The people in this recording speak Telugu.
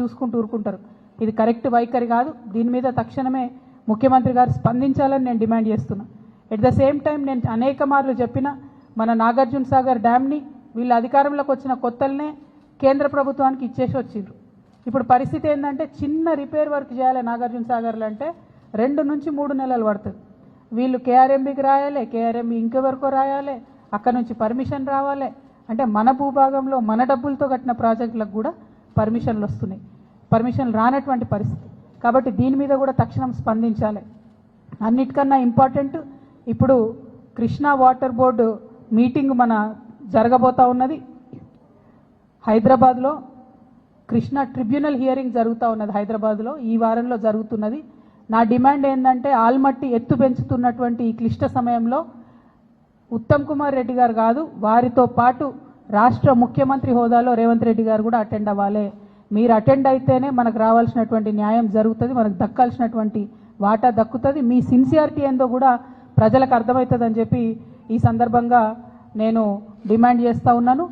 చూసుకుంటూ ఊరుకుంటారు. ఇది కరెక్ట్ వైఖరి కాదు. దీని మీద తక్షణమే ముఖ్యమంత్రి గారు స్పందించాలని నేను డిమాండ్ చేస్తున్నా. ఎట్ ద సేమ్ టైం నేను అనేక మార్లు చెప్పిన మన నాగార్జున సాగర్ డ్యామ్ని వీళ్ళ అధికారంలోకి వచ్చిన కొత్తలనే కేంద్ర ప్రభుత్వానికి ఇచ్చేసి వచ్చిండ్రు. ఇప్పుడు పరిస్థితి ఏంటంటే చిన్న రిపేర్ వర్క్ చేయాలి నాగార్జున సాగర్లో అంటే రెండు నుంచి మూడు నెలలు పడుతుంది. వీళ్ళు కేఆర్ఎంబికి రాయాలి కేఆర్ఎంబి ఇంకెవరికో రాయాలి అక్కడ నుంచి పర్మిషన్ రావాలి. అంటే మన భూభాగంలో మన డబ్బులతో కట్టిన ప్రాజెక్టులకు కూడా పర్మిషన్లు వస్తున్నాయి. పర్మిషన్లు రానటువంటి పరిస్థితి. కాబట్టి దీని మీద కూడా తక్షణం స్పందించాలి. అన్నిటికన్నా ఇంపార్టెంట్ ఇప్పుడు కృష్ణా వాటర్ బోర్డు మీటింగ్ మన జరగబోతా ఉన్నది. హైదరాబాద్లో కృష్ణా ట్రిబ్యునల్ హియరింగ్ జరుగుతూ ఉన్నది హైదరాబాద్లో. ఈ వారంలో జరుగుతున్నది. నా డిమాండ్ ఏంటంటే ఆల్మట్టి ఎత్తు పెంచుతున్నటువంటి ఈ క్లిష్ట సమయంలో ఉత్తమ్ కుమార్ రెడ్డి గారు కాదు వారితో పాటు రాష్ట్ర ముఖ్యమంత్రి హోదాలో రేవంత్ రెడ్డి గారు కూడా అటెండ్ అవ్వాలి. మీరు అటెండ్ అయితేనే మనకు రావాల్సినటువంటి న్యాయం జరుగుతుంది మనకు దక్కాల్సినటువంటి వాటా దక్కుతుంది. మీ సిన్సియారిటీ ఏందో కూడా ప్రజలకు అర్థమవుతుందని చెప్పి ఈ సందర్భంగా నేను డిమాండ్ చేస్తూ ఉన్నాను.